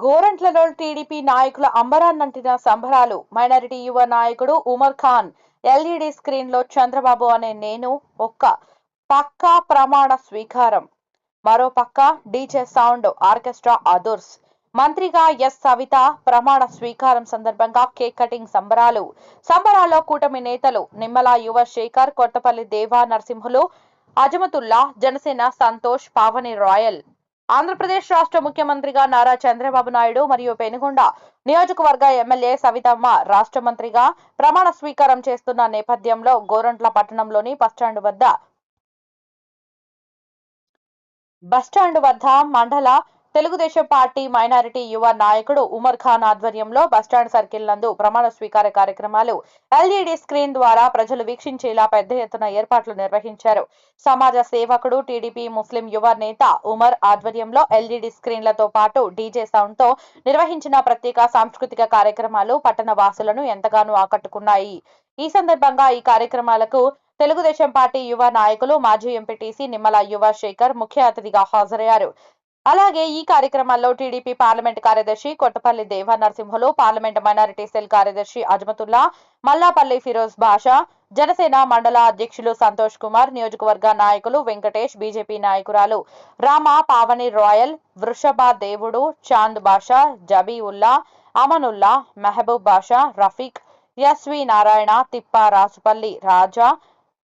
గోరంట్లలో TDP నాయకుల అంబరాన్నంటిన సంబరాలు. Minority యువ నాయకుడు ఉమర్ ఖాన్ ఎల్ఈడి స్క్రీన్లో చంద్రబాబు అనే నేను ఒక్క పక్కా ప్రమాణ స్వీకారం. మరో పక్క డీజే సౌండ్ ఆర్కెస్ట్రా అదుర్స్. మంత్రిగా ఎస్ సవిత ప్రమాణ స్వీకారం సందర్భంగా కేక్ కటింగ్ సంబరాలు. సంబరాల్లో కూటమి నేతలు నిమ్మల యువ శేఖర్ కొత్తపల్లి దేవా నరసింహులు అజమతుల్లా జనసేన సంతోష్ పావని రాయల్. ఆంధ్రప్రదేశ్ రాష్ట్ర ముఖ్యమంత్రిగా నారా చంద్రబాబు నాయుడు మరియు పెనుగొండ నియోజకవర్గ ఎమ్మెల్యే సవితమ్మ రాష్ట్ర మంత్రిగా ప్రమాణ స్వీకారం చేస్తున్న నేపథ్యంలో గోరంట్ల పట్టణంలోని బస్టాండ్ వద్ద బస్టాండ్ వద్ద మండల తెలుగుదేశం పార్టీ మైనారిటీ యువ నాయకుడు ఉమర్ ఖాన్ ఆధ్వర్యంలో బస్టాండ్ సర్కిల్ నందు ప్రమాణ స్వీకార కార్యక్రమాలు ఎల్ఈడి స్క్రీన్ ద్వారా ప్రజలు వీక్షించేలా పెద్ద ఎత్తున ఏర్పాట్లు నిర్వహించారు. సమాజ సేవకుడు టీడీపీ ముస్లిం యువ నేత ఉమర్ ఆధ్వర్యంలో ఎల్ఈడి స్క్రీన్లతో పాటు డీజే సౌండ్తో నిర్వహించిన ప్రత్యేక సాంస్కృతిక కార్యక్రమాలు పట్టణ వాసులను ఎంతగానో ఆకట్టుకున్నాయి. ఈ సందర్భంగా ఈ కార్యక్రమాలకు తెలుగుదేశం పార్టీ యువ నాయకులు మాజీ ఎంపీటీసీ నిమ్మల యువ శేఖర్ ముఖ్య అతిథిగా హాజరయ్యారు. అలాగే ఈ కార్యక్రమాల్లో టీడీపీ పార్లమెంట్ కార్యదర్శి కొట్టపల్లి దేవ నరసింహలు పార్లమెంట్ మైనారిటీ సెల్ కార్యదర్శి అజ్మతుల్లా మల్లాపల్లి ఫిరోజ్ బాషా జనసేన మండల అధ్యక్షులు సంతోష్ కుమార్ నియోజకవర్గ నాయకులు వెంకటేష్ బీజేపీ నాయకురాలు రామ పావని రాయల్ వృషభ దేవుడు చాంద్ బాషా జబీవుల్లా అమనుల్లా మెహబూబ్ బాషా రఫీక్ ఎస్వి నారాయణ తిప్ప రాసుపల్లి రాజా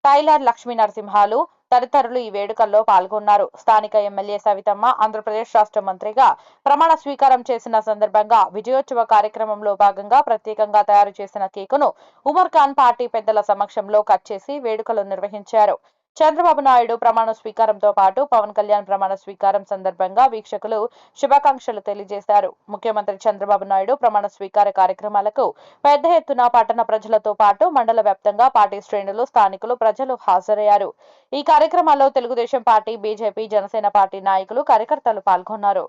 టైలర్ లక్ష్మీ నరసింహాలు తదితరులు ఈ వేడుకల్లో పాల్గొన్నారు. స్థానిక ఎమ్మెల్యే సవితమ్మ ఆంధ్రప్రదేశ్ రాష్ట్ర మంత్రిగా ప్రమాణ స్వీకారం చేసిన సందర్భంగా విజయోత్సవ కార్యక్రమంలో భాగంగా ప్రత్యేకంగా తయారు చేసిన కేకును ఉమర్ ఖాన్ పార్టీ పెద్దల సమక్షంలో కట్ చేసి వేడుకలు నిర్వహించారు. చంద్రబాబు నాయుడు ప్రమాణ స్వీకారంతో పాటు పవన్ కళ్యాణ్ ప్రమాణ స్వీకారం సందర్భంగా వీక్షకులు శుభాకాంక్షలు తెలియజేశారు. ముఖ్యమంత్రి చంద్రబాబు నాయుడు ప్రమాణ స్వీకార కార్యక్రమాలకు పెద్ద ఎత్తున పట్టణ ప్రజలతో పాటు మండల వ్యాప్తంగా పార్టీ శ్రేణులు స్థానికులు ప్రజలు హాజరయ్యారు. ఈ కార్యక్రమాల్లో Telugudesam party BJP Janasena party నాయకులు కార్యకర్తలు పాల్గొన్నారు.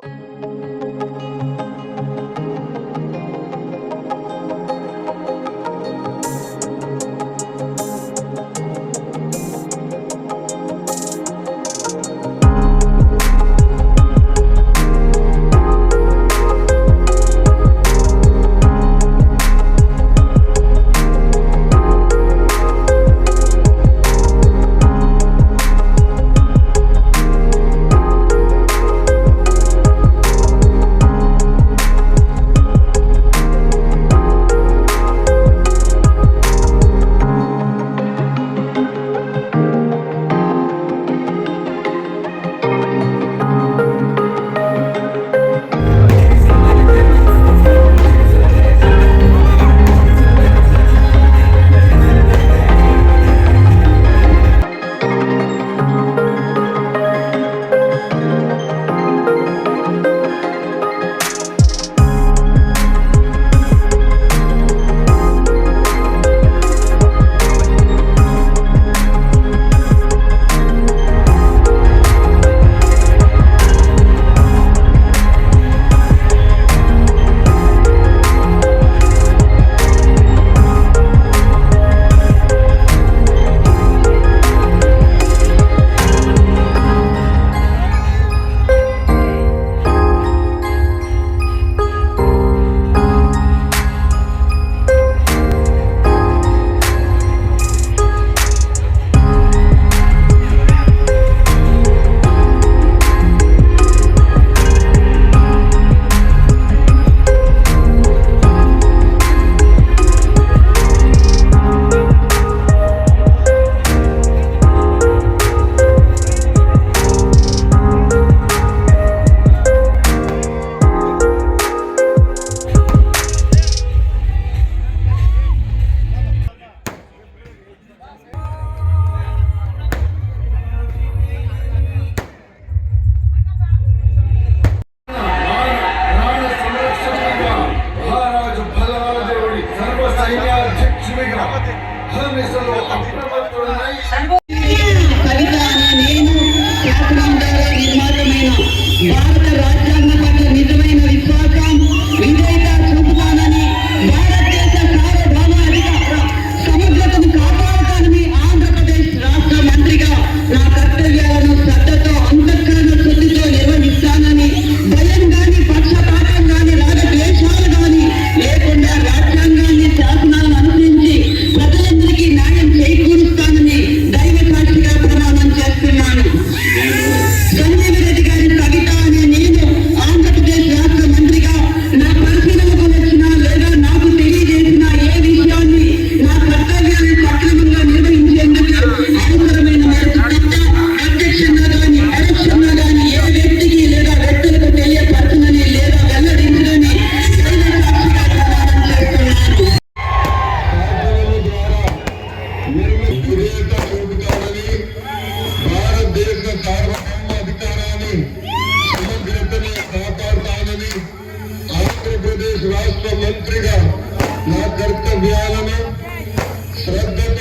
मंत्री कर्तव्य में श्रद्धा